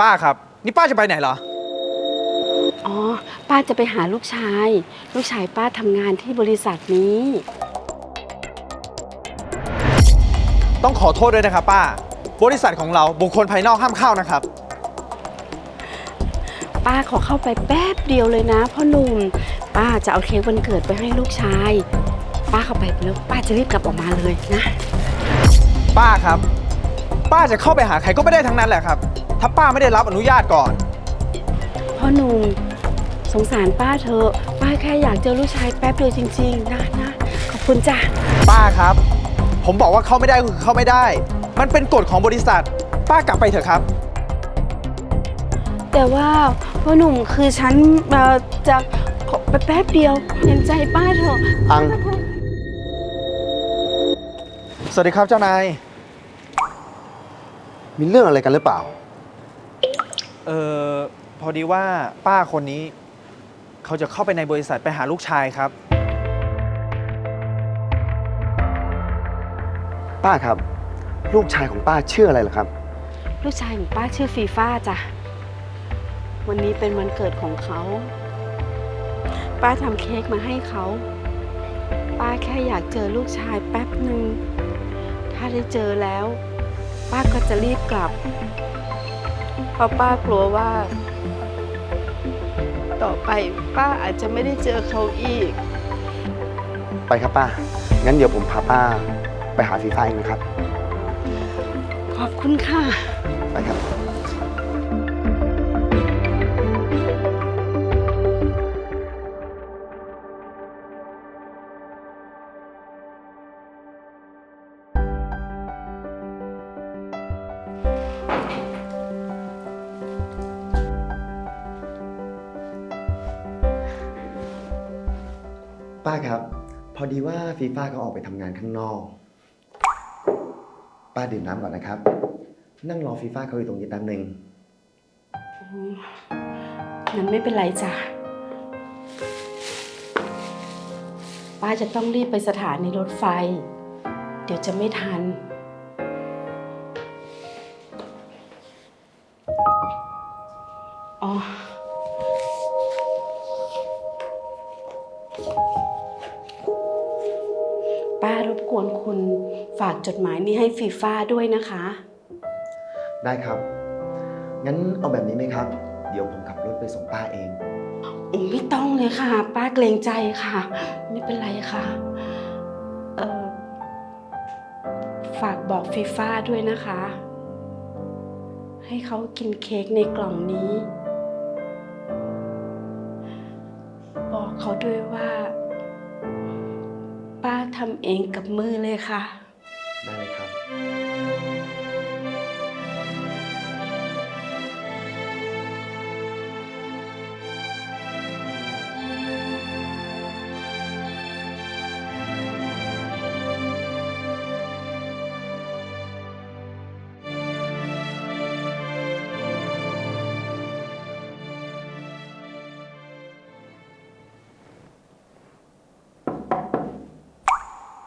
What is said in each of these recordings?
ป้าครับ นี่ป้าจะไปไหนเหรอ อ๋อ ป้าจะไปหาลูกชาย ลูกชายป้าทำงานที่บริษัทนี้ ต้องขอโทษด้วยนะครับป้า บริษัทของเราบุคคลภายนอกห้ามเข้านะครับ ป้าขอเข้าไปแป๊บเดียวเลยนะพ่อหนุ่ม ป้าจะเอาเค้กวันเกิดไปให้ลูกชาย ป้าเข้าไปแล้วป้าจะรีบกลับออกมาเลยนะ ป้าครับ ป้าจะเข้าไปหาใครก็ไม่ได้ทั้งนั้นแหละครับ ถ้าป้าไม่ได้รับอนุญาตก่อน พ่อหนุ่มสงสารป้าเธอะป้าแค่อยากเจอลูกชายแป๊บเดียวจริง ๆ นะนะขอบคุณจ้ะป้าครับ ผมบอกว่าเข้าไม่ได้ก็คือเข้าไม่ได้ มันเป็นกฎของบริษัท ป้ากลับไปเถอะครับ แต่ว่าพ่อหนุ่มคือฉันเอ่อจะขอไปแป๊บเดียวเห็นใจป้าเถอะ อัง สวัสดีครับเจ้านาย มีเรื่องอะไรกันหรือเปล่า เออพอดีว่าป้าคนนี้ เขาจะเข้าไปในบริษัทไปหาลูกชายครับ ป้าครับ ลูกชายของป้าชื่ออะไรเหรอครับ ลูกชายของป้าชื่อฟีฟ้าจ้ะ วันนี้เป็นวันเกิดของเขา ป้าทำเค้กมาให้เขา ป้าแค่อยากเจอลูกชายแป๊บหนึ่ง ถ้าได้เจอแล้ว ป้าก็จะรีบกลับ เพราะป้ากลัวว่า ต่อไปป้าอาจจะไม่ได้เจอเขาอีก ไปครับป้า งั้นเดี๋ยวผมพาป้า ไปหาฟีฟ้าเองนะครับ ขอบคุณค่ะ ไปครับ ดีว่าฟีฟ่าเขาออกไปทำงานข้างนอก ป้าดื่มน้ำก่อนนะครับ นั่งรอฟีฟ่าเขาอยู่ตรงนี้แป๊บหนึ่งงั้นไม่เป็นไรจ้ะ ป้าจะต้องรีบไปสถานีรถไฟ เดี๋ยวจะไม่ทัน อ๋อ ป้ารบกวนคุณฝากจดหมายนี้ให้ฟีฟ้าด้วยนะคะ ได้ครับ งั้นเอาแบบนี้ไหมครับ เดี๋ยวผมขับรถไปส่งป้าเองไม่ต้องเลยค่ะ ป้าเกรงใจค่ะ ไม่เป็นไรค่ะเออฝากบอกฟีฟ้าด้วยนะคะ ให้เขากินเค้กในกล่องนี้ บอกเขาด้วยว่าป้า ทำเองกับมือเลยค่ะ ได้เลยครับ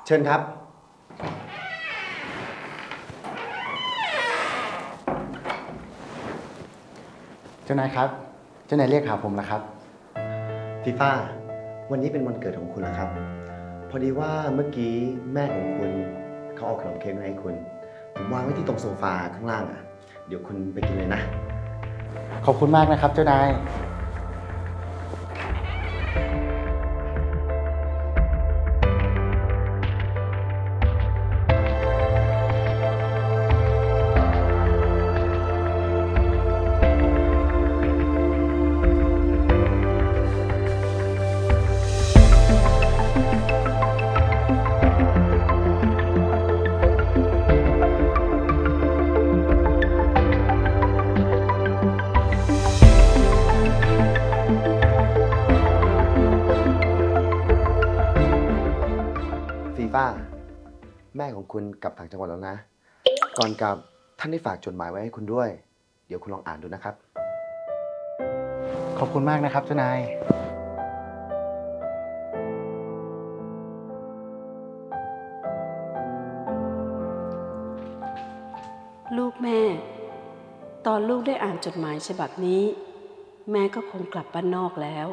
เชิญครับ เจ้านายครับ เจ้านายเรียกหาผมแล้วครับ ฟีฟ่าวันนี้เป็นวันเกิดของคุณเหรอครับ พอดีว่าเมื่อกี้แม่ของคุณเขาเอาขนมเค้กมาให้คุณ ผมวางไว้ที่ตรงโซฟาข้างล่างอะ เดี๋ยวคุณไปกินเลยนะ ขอบคุณมากนะครับ เจ้านาย แม่ของคุณกลับต่างจังหวัดแล้วนะ ก่อนกลับท่านได้ฝากจดหมายไว้ให้คุณด้วย เดี๋ยวคุณลองอ่านดูนะครับ ขอบคุณมากนะครับเจ้านาย ลูกแม่ ตอนลูกได้อ่านจดหมายฉบับนี้ แม่ก็คงกลับบ้านนอกแล้ว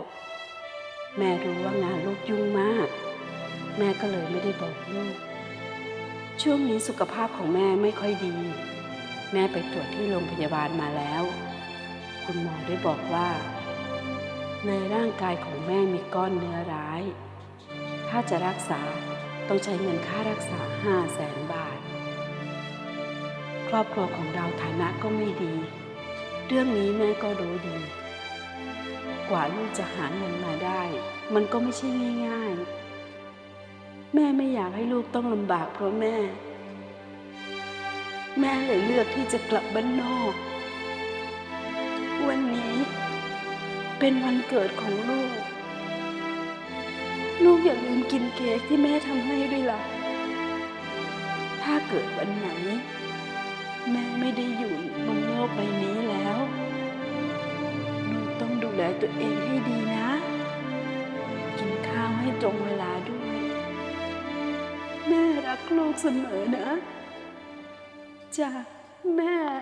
แม่รู้ว่างานลูกยุ่งมาก แม่ก็เลยไม่ได้บอกลูก ช่วงนี้สุขภาพของแม่ไม่ค่อยดี แม่ไปตรวจที่โรงพยาบาลมาแล้ว คุณหมอได้บอกว่า ในร่างกายของแม่มีก้อนเนื้อร้าย ถ้าจะรักษาต้องใช้เงินค่ารักษา5 0 0แสนบาท ครอบครัวของเราฐานะก็ไม่ดี เรื่องนี้แม่ก็รู้ดี กว่าลูกจะหาเงินมาได้ มันก็ไม่ใช่ง่าย ๆ แม่ไม่อยากให้ลูกต้องลำบากเพราะแม่ แม่เลยเลือกที่จะกลับบ้านนอก วันนี้เป็นวันเกิดของลูก ลูกอย่าลืมกินเค้กที่แม่ทำให้ด้วยล่ะ ถ้าเกิดวันไหน แม่ไม่ได้อยู่บนโลกใบนี้แล้ว ลูกต้องดูแลตัวเองให้ดีนะ กินข้าวให้ตรงเวลา รักลูกเสมอนะจ้ะแม่แม่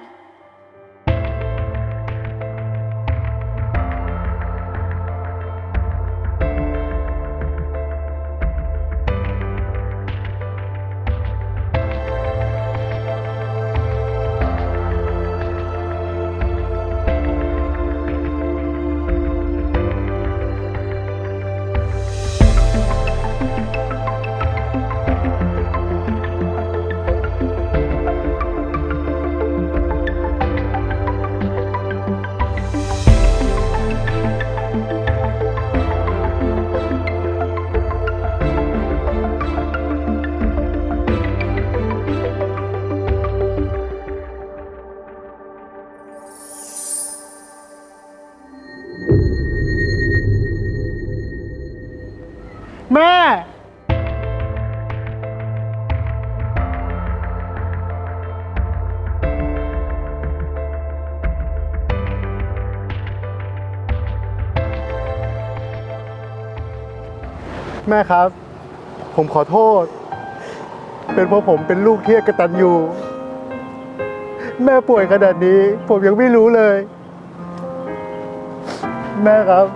แม่ครับ ผมขอโทษ เป็นเพราะผมเป็นลูกที่กระตัญญูแม่ป่วยขนาดนี้ ผมยังไม่รู้เลย แม่ครับ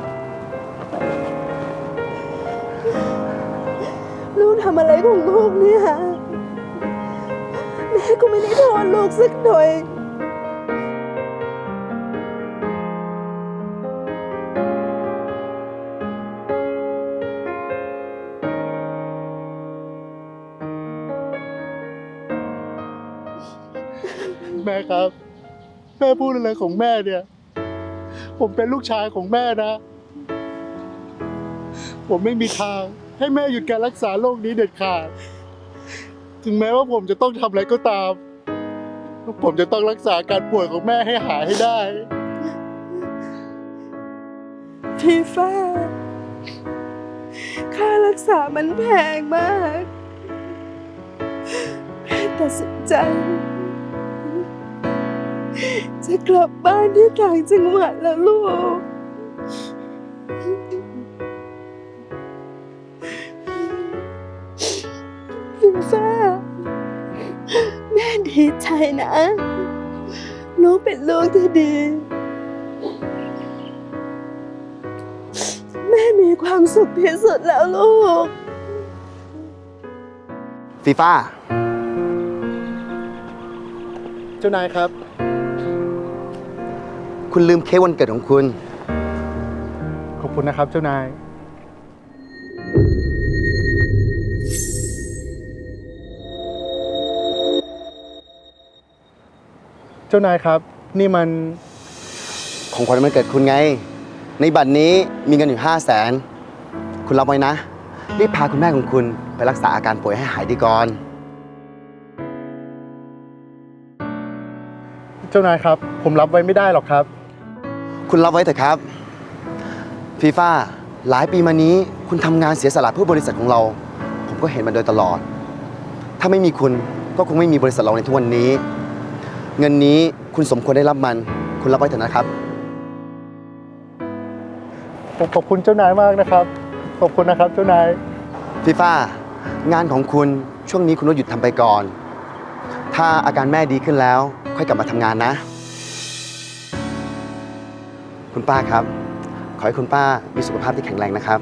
ลูกทำอะไรของลูกเนี่ย แม่ก็ไม่ได้โทษลูกสักหน่อย แม่ครับ แม่พูดอะไรของแม่เนี่ย ผมเป็นลูกชายของแม่นะ ผมไม่มีทาง ให้แม่หยุดการรักษาโรคนี้เด็ดขาด ถึงแม้ว่าผมจะต้องทำอะไรก็ตาม ผมจะต้องรักษาการป่วยของแม่ให้หายให้ได้ พี่ฟ้า ค่ารักษามันแพงมากแม่ตัดสินใจ จะกลับบ้านที่ต่างจังหวัดแล้วลูกพี่ฟ้า แม่ดีใจนะลูกเป็นลูกที่ดี แม่มีความสุขที่สุดแล้วลูก ฟีฟ่าเจ้านายครับ คุณลืมเค้กวันเกิดของคุณ ขอบคุณนะครับเจ้านาย เจ้านายครับ นี่มันของขวัญวันเกิดคุณไง ในบัตรนี้มีเงินอยู่ห้าแสน คุณรับไว้นะ รีบพาคุณแม่ของคุณไปรักษาอาการป่วยให้หายดีก่อน เจ้านายครับ ผมรับไว้ไม่ได้หรอกครับ คุณรับไว้เถอะครับ ฟีฟ่าหลายปีมานี้คุณทำงานเสียสละเพื่อบริษัทของเรา ผมก็เห็นมาโดยตลอด ถ้าไม่มีคุณก็คงไม่มีบริษัทเราในทุกวันนี้ เงินนี้คุณสมควรได้รับมัน คุณรับไว้เถอะนะครับ ผมขอบคุณเจ้านายมากนะครับ ขอบคุณนะครับเจ้านาย ฟีฟ่างานของคุณช่วงนี้คุณต้องหยุดทำไปก่อน ถ้าอาการแม่ดีขึ้นแล้ว ค่อยกลับมาทำงานนะ คุณป้าครับ ขอให้คุณป้ามีสุขภาพที่แข็งแรงนะครับ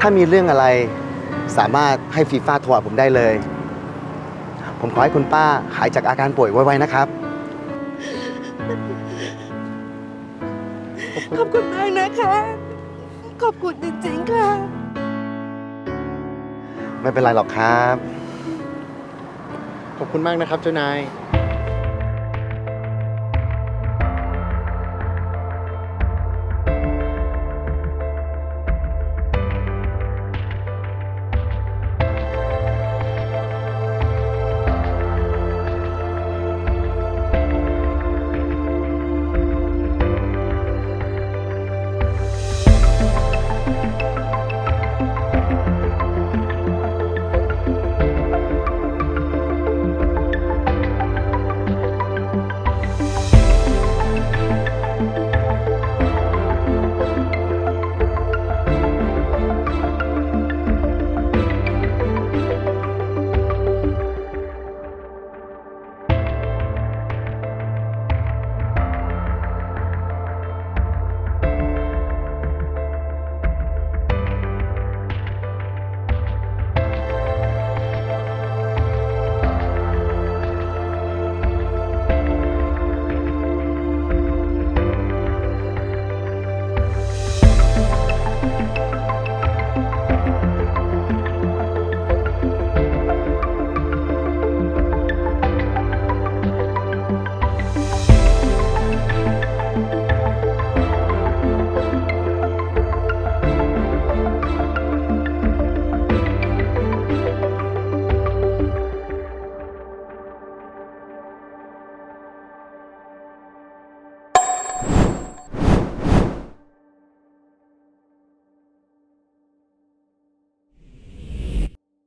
ถ้ามีเรื่องอะไรสามารถให้ฟีฟ่าโทรหาผมได้เลย ผมขอให้คุณป้าหายจากอาการป่วยไวๆนะครับ ขอบคุณมากนะคะ ขอบคุณจริงๆค่ะ ไม่เป็นไรหรอกครับ ขอบคุณมากนะครับเจ้านาย